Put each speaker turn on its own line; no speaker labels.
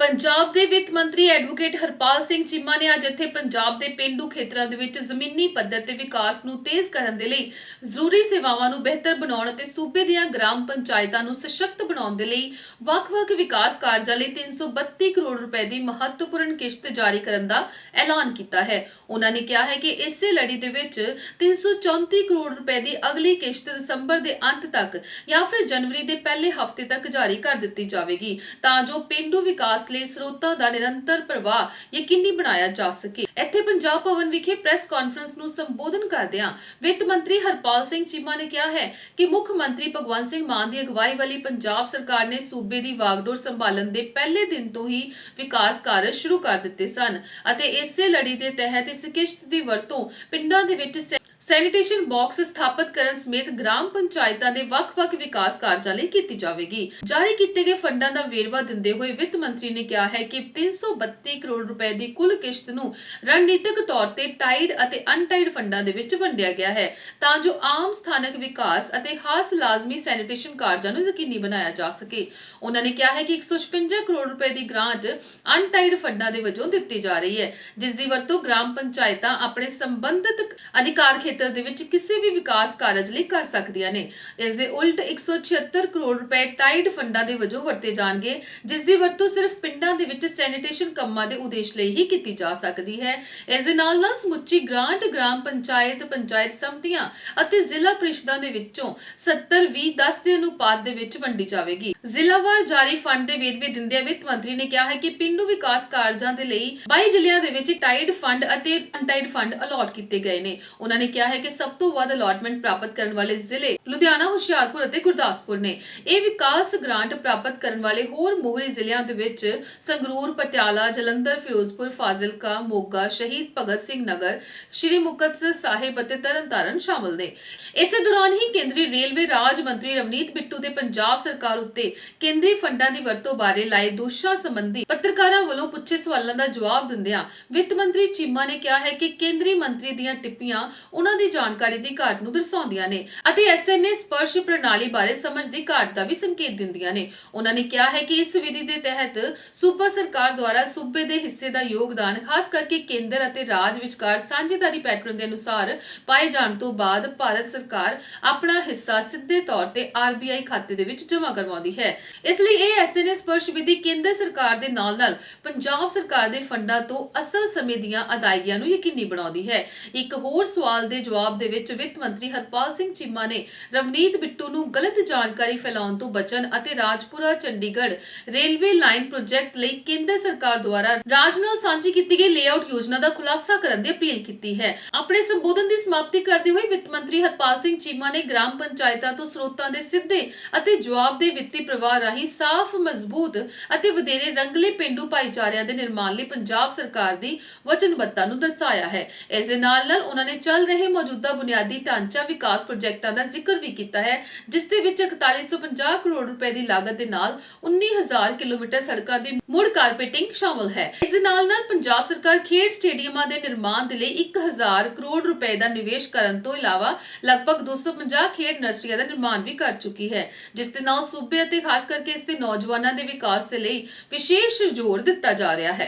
ਪੰਜਾਬ ਦੇ ਵਿੱਤ ਮੰਤਰੀ ਐਡਵੋਕੇਟ ਹਰਪਾਲ ਸਿੰਘ ਚੀਮਾ ਨੇ ਅੱਜ ਇੱਥੇ ਪੰਜਾਬ ਦੇ ਪਿੰਡੂ ਖੇਤਰਾਂ ਦੇ ਵਿੱਚ ਜ਼ਮੀਨੀ ਪੱਧਰ ਤੇ ਵਿਕਾਸ ਨੂੰ ਤੇਜ਼ ਕਰਨ ਦੇ ਲਈ ਜ਼ਰੂਰੀ ਸੇਵਾਵਾਂ ਨੂੰ ਬਿਹਤਰ ਬਣਾਉਣ ਅਤੇ ਸੂਬੇ ਦੀਆਂ ਗ੍ਰਾਮ ਪੰਚਾਇਤਾਂ ਨੂੰ ਸਸ਼ਕਤ ਬਣਾਉਣ ਦੇ ਲਈ ਵੱਖ-ਵੱਖ ਵਿਕਾਸ ਕਾਰਜਾਂ ਲਈ 332 ਕਰੋੜ ਰੁਪਏ ਦੀ ਮਹੱਤਵਪੂਰਨ ਕਿਸ਼ਤ ਜਾਰੀ ਕਰਨ ਦਾ ਐਲਾਨ ਕੀਤਾ ਹੈ। ਉਹਨਾਂ ਨੇ ਕਿਹਾ ਹੈ ਕਿ ਇਸੇ ਲੜੀ ਦੇ ਵਿੱਚ 334 ਕਰੋੜ ਰੁਪਏ ਦੀ ਅਗਲੀ ਕਿਸ਼ਤ ਦਸੰਬਰ ਦੇ ਅੰਤ ਤੱਕ ਜਾਂ ਫਿਰ ਜਨਵਰੀ ਦੇ ਪਹਿਲੇ ਹਫ਼ਤੇ ਤੱਕ ਜਾਰੀ ਕਰ ਦਿੱਤੀ ਜਾਵੇਗੀ। ਤਾਂ ਜੋ ਪਿੰਡੂ ਵਿਕਾਸ ਲਈ ਸਰੋਤਾਂ ਦਾ ਨਿਰੰਤਰ ਪ੍ਰਵਾਹ ਯਕੀਨੀ ਬਣਾਇਆ ਜਾ ਸਕੇ। ਇੱਥੇ ਪੰਜਾਬ ਭਵਨ ਵਿਖੇ ਪ੍ਰੈਸ ਕਾਨਫਰੰਸ ਨੂੰ ਸੰਬੋਧਨ ਕਰਦਿਆਂ ਵਿੱਤ ਮੰਤਰੀ ਹਰਪਾਲ ਸਿੰਘ ਚੀਮਾ ਨੇ ਕਿਹਾ ਹੈ ਕਿ ਮੁੱਖ ਮੰਤਰੀ ਭਗਵੰਤ ਸਿੰਘ ਮਾਨ ਦੀ ਅਗਵਾਈ ਵਾਲੀ ਪੰਜਾਬ ਸਰਕਾਰ ਨੇ ਸੂਬੇ ਦੀ ਵਾਗਡੋਰ ਸੰਭਾਲਣ ਦੇ ਪਹਿਲੇ ਦਿਨ ਤੋਂ ਹੀ ਵਿਕਾਸ ਕਾਰਜ ਸ਼ੁਰੂ ਕਰ ਦਿੱਤੇ ਸਨ ਅਤੇ ਇਸੇ ਲੜੀ ਦੇ ਤਹਿਤ ਇਸ ਕਿਸ਼ਤ ਦੀ ਵਰਤੋਂ ਪਿੰਡਾਂ ਦੇ ਵਿੱਚ ਸੈਨੀਟੇਸ਼ਨ ਬਾਕਸ ਸਥਾਪਿਤ ਕਰਨ ਸਮੇਤ ਗ੍ਰਾਮ ਪੰਚਾਇਤਾਂ ਦੇ ਵੱਖ-ਵੱਖ ਵਿਕਾਸ ਕਾਰਜਾਂ ਲਈ ਕੀਤੀ ਜਾਵੇਗੀ। ਜਾਰੀ ਕੀਤੇ ਗਏ ਫੰਡਾਂ ਦਾ ਵੇਰਵਾ ਦਿੰਦੇ ਹੋਏ ਵਿੱਤ ਮੰਤਰੀ ਨੇ ਕਿਹਾ ਹੈ ਕਿ 332 ਕਰੋੜ ਰੁਪਏ ਦੀ ਕੁੱਲ ਕਿਸ਼ਤ ਨੂੰ ਰਣਨੀਤਿਕ ਤੌਰ ਤੇ ਟਾਈਡ ਅਤੇ ਅਨਟਾਈਡ ਫੰਡਾਂ ਦੇ ਵਿੱਚ ਵੰਡਿਆ ਗਿਆ ਹੈ, ਤਾਂ ਜੋ ਆਮ ਸਥਾਨਕ ਵਿਕਾਸ ਅਤੇ ਖਾਸ ਲਾਜ਼ਮੀ ਸੈਨੀਟੇਸ਼ਨ ਕਾਰਜਾਂ ਨੂੰ ਯਕੀਨੀ ਬਣਾਇਆ ਜਾ ਸਕੇ। ਉਹਨਾਂ ਨੇ ਕਿਹਾ ਹੈ ਕਿ 156 ਕਰੋੜ ਰੁਪਏ ਦੀ ਗ੍ਰਾਂਟ ਅਨਟਾਈਡ ਫੰਡਾਂ ਦੇ ਵਜੋਂ ਦਿੱਤੀ ਜਾ ਰਹੀ ਹੈ, ਜਿਸ ਦੀ ਵਰਤੋਂ ਗ੍ਰਾਮ ਪੰਚਾਇਤਾਂ ਆਪਣੇ ਸੰਬੰਧਿਤ ਅਧਿਕਾਰ ਖੇਤਰ ਦੇ ਵਿੱਚ ਕਿਸੇ ਵੀ ਵਿਕਾਸ ਕਾਰਜ ਲਈ ਕਰ ਸਕਦੀਆਂ ਨੇ। ਇਸ ਦੇ ਉਲਟ 176 ਕਰੋੜ ਰੁਪਏ ਟਾਈਡ ਫੰਡਾਂ ਦੇ ਵਜੋਂ ਵਰਤੇ ਜਾਣਗੇ, ਜਿਸ ਦੀ ਵਰਤੋਂ ਸਿਰਫ ਪਿੰਡਾਂ ਦੇ ਵਿੱਚ ਸੈਨੀਟੇਸ਼ਨ ਕੰਮਾਂ ਦੇ ਉਦੇਸ਼ ਲਈ ਹੀ ਕੀਤੀ ਜਾ ਸਕਦੀ ਹੈ। ਇਸ ਦੇ ਨਾਲ ਨਾਲ ਸਮੁੱਚੀ ਗ੍ਰਾਂਟ ਗ੍ਰਾਮ ਪੰਚਾਇਤ ਪੰਚਾਇਤ ਸਮਤੀਆਂ ਅਤੇ ਜ਼ਿਲ੍ਹਾ ਪ੍ਰੀਸ਼ਦਾਂ ਦੇ ਵਿੱਚੋਂ 70 20 10 ਦੇ ਅਨੁਪਾਤ ਦੇ ਵਿੱਚ ਵੰਡੀ ਜਾਵੇਗੀ। ਜ਼ਿਲ੍ਹਾਵਾਰ ਜਾਰੀ ਫੰਡ ਦੇ ਵੇਰਵੇ ਦਿੰਦਿਆਂ ਵਿੱਤ ਮੰਤਰੀ ਨੇ ਕਿਹਾ ਹੈ ਕਿ ਪਿੰਡੂ ਵਿਕਾਸ ਕਾਰਜਾਂ ਦੇ ਲਈ 22 ਜ਼ਿਲ੍ਹਿਆਂ ਦੇ ਵਿੱਚ ਟਾਈਡ ਫੰਡ ਅਤੇ ਅਨਟਾਈਡ ਫੰਡ ਅਲਾਟ ਕੀਤੇ ਗਏ ਨੇ। ਉਹਨਾਂ ਨੇ ਕਿਹਾ ਹੈ ਕਿ ਸਭ ਤੋਂ ਵੱਧ ਅਲਾਟਮੈਂਟ ਪ੍ਰਾਪਤ ਕਰਨ ਵਾਲੇ ਜ਼ਿਲ੍ਹੇ ਲੁਧਿਆਣਾ, ਹੁਸ਼ਿਆਰਪੁਰ ਅਤੇ ਗੁਰਦਾਸਪੁਰ ਨੇ ਇਹ ਵਿਕਾਸ ਗ੍ਰਾਂਟ ਪ੍ਰਾਪਤ ਕਰਨ ਵਾਲੇ ਹੋਰ ਮੋਹਰੀ ਜ਼ਿਲ੍ਹਿਆਂ ਦੇ ਵਿੱਚ ਸੰਗਰੂਰ, ਪਟਿਆਲਾ, ਜਲੰਧਰ, ਫਿਰੋਜ਼ਪੁਰ, ਫਾਜ਼ਿਲਕਾ, ਮੋਗਾ, ਸ਼ਹੀਦ ਭਗਤ ਸਿੰਘ ਨਗਰ, ਸ਼੍ਰੀ ਮੁਕਤਸਰ ਸਾਹਿਬ ਅਤੇ ਤਰਨਤਾਰਨ ਸ਼ਾਮਲ ਨੇ। ਇਸੇ ਦੌਰਾਨ ਹੀ ਕੇਂਦਰੀ ਰੇਲਵੇ ਰਾਜ ਮੰਤਰੀ ਰਵਨੀਤ ਬਿੱਟੂ ਦੇ ਪੰਜਾਬ ਸਰਕਾਰ ਉੱਤੇ ਕੇਂਦਰੀ ਫੰਡਾਂ ਦੀ ਵਰਤੋਂ ਬਾਰੇ ਲਾਏ ਦੋਸ਼ਾਂ ਸੰਬੰਧੀ ਪੱਤਰਕਾਰਾਂ ਵੱਲੋਂ ਪੁੱਛੇ ਸਵਾਲਾਂ ਦਾ ਜਵਾਬ ਦਿੰਦਿਆਂ ਵਿੱਤ ਮੰਤਰੀ ਚੀਮਾ ਨੇ ਕਿਹਾ ਹੈ ਕਿ ਕੇਂਦਰੀ ਮੰਤਰੀ ਦੀਆਂ ਟਿੱਪਣੀਆਂ ਉਹਨਾਂ ਦੀ ਜਾਣਕਾਰੀ ਦੀ ਘਾਟ ਨੂੰ ਦਰਸਾਉਂਦੀਆਂ ਨੇ ਅਤੇ ਐਸਐਨਏ ਸਪਰਸ਼ ਪ੍ਰਣਾਲੀ ਬਾਰੇ ਸਮਝ ਦੀ ਘਾਟ ਦਾ ਵੀ ਸੰਕੇਤ ਦਿੰਦੀਆਂ ਨੇ। ਉਹਨਾਂ ਨੇ ਕਿਹਾ ਹੈ ਕਿ ਇਸ ਵਿਧੀ ਦੇ ਤਹਿਤ ਸੂਬਾ ਸਰਕਾਰ ਦੁਆਰਾ ਸੂਬੇ ਦੇ ਹਿੱਸੇ ਦਾ ਯੋਗਦਾਨ, ਖਾਸ ਕਰਕੇ ਕੇਂਦਰ ਅਤੇ ਰਾਜ ਵਿਚਕਾਰ ਸਾਂਝੇਦਾਰੀ ਪੈਟਰਨ ਦੇ ਅਨੁਸਾਰ ਪਾਏ ਜਾਣ ਤੋਂ ਬਾਅਦ ਭਾਰਤ ਸਰਕਾਰ ਆਪਣਾ ਹਿੱਸਾ ਸਿੱਧੇ ਤੌਰ ਤੇ ਆਰਬੀਆਈ ਖਾਤੇ ਦੇ ਵਿੱਚ ਜਮ੍ਹਾਂ ਕਰਵਾਉਂਦੀ ਹੈ। ਇਸ ਲਈ ਇਹ ਐਸਐਨਏ ਸਪਰਸ਼ ਵਿਧੀ ਕੇਂਦਰ ਸਰਕਾਰ ਦੇ ਨਾਲ-ਨਾਲ ਪੰਜਾਬ ਸਰਕਾਰ ਦੇ ਫੰਡਾਂ ਤੋਂ ਅਸਲ ਸਮੇਂ ਦੀਆਂ ਅਦਾਇਗੀਆਂ ਨੂੰ ਯਕੀਨੀ ਬਣਾਉਂਦੀ ਹੈ। ਇੱਕ ਹੋਰ ਸਵਾਲ ਦੇ ਜਵਾਬ ਦੇ ਵਿੱਚ ਵਿੱਤ ਮੰਤਰੀ ਹਰਪਾਲ ਸਿੰਘ ਚੀਮਾ ਨੇ ਰਵਨੀਤ ਬਿੱਟੂ ਨੂੰ ਗਲਤ ਜਾਣਕਾਰੀ ਫੈਲਾਉਣ ਤੋਂ ਬਚਣ ਅਤੇ Rajpura, Chandigarh railway line project ਲਈ ਕੇਂਦਰ ਸਰਕਾਰ ਦੁਆਰਾ ਰਾਜ ਨਾਲ ਸਾਂਝੀ ਕੀਤੀ ਗਈ ਲੇਆਊਟ ਯੋਜਨਾ ਦਾ ਖੁਲਾਸਾ ਕਰਨ ਦੀ ਅਪੀਲ ਕੀਤੀ ਹੈ। ਆਪਣੇ ਸੰਬੋਧਨ ਦੀ ਸਮਾਪਤੀ ਕਰਦੇ ਹੋਏ ਵਿੱਤ ਮੰਤਰੀ ਹਰਪਾਲ ਸਿੰਘ ਚੀਮਾ ਨੇ ਗ੍ਰਾਮ ਪੰਚਾਇਤਾਂ ਤੋਂ ਸਰੋਤਾਂ ਦੇ ਸਿੱਧੇ ਅਤੇ ਜਵਾਬ ਦੇ ਵਿੱਤੀ ਪ੍ਰਵਾਹ ਰਾਹੀਂ ਸਾਫ਼, ਮਜ਼ਬੂਤ ਅਤੇ ਵਧੇਰੇ ਰੰਗਲੇ ਪਿੰਡੂ ਭਾਈਚਾਰਿਆਂ ਦੇ ਨਿਰਮਾਣ ਲਈ ਪੰਜਾਬ ਸਰਕਾਰ ਦੀ ਵਚਨਬੱਧਤਾ ਨੂੰ ਦਰਸਾਇਆ ਹੈ। ਇਸ ਦੇ ਨਾਲ ਨਾਲ ਉਹਨਾਂ ਨੇ ਚੱਲ ਰਹੇ ਮੌਜੂਦਾ ਬੁਨਿਆਦੀ ਢਾਂਚਾ ਵਿਕਾਸ ਪ੍ਰੋਜੈਕਟਾਂ ਦਾ ਜ਼ਿਕਰ ਵੀ ਕੀਤਾ ਹੈ, ਜਿਸ ਦੇ ਵਿੱਚ 4150 ਕਰੋੜ ਰੁਪਏ ਦੀ ਲਾਗਤ ਦੇ ਨਾਲ 19000 ਕਿਲੋਮੀਟਰ ਸੜਕਾਂ ਦੀ ਮੁੜ ਕਾਰਪੇਟਿੰਗ ਸ਼ਾਮਲ ਹੈ। ਇਸ ਦੇ ਨਾਲ ਨਾਲ ਪੰਜਾਬ ਸਰਕਾਰ ਖੇਡ ਸਟੇਡੀਅਮਾਂ ਦੇ ਨਿਰਮਾਣ ਦੇ ਲਈ 1000 ਕਰੋੜ ਰੁਪਏ ਦਾ ਨਿਵੇਸ਼ ਕਰਨ ਤੋਂ ਇਲਾਵਾ ਲਗਭਗ 250 ਖੇਡ ਨਰਸਰੀਆਂ ਦਾ ਨਿਰਮਾਣ ਵੀ ਕਰ ਚੁੱਕੀ ਹੈ, ਜਿਸ ਦੇ ਨਾਲ ਸੂਬੇ ਅਤੇ ਖਾਸ ਕਰਕੇ ਇਸ ਦੇ ਨੌਜਵਾਨਾਂ ਦੇ ਵਿਕਾਸ ਦੇ ਲਈ ਵਿਸ਼ੇਸ਼ ਜ਼ੋਰ ਦਿੱਤਾ ਜਾ ਰਿਹਾ ਹੈ।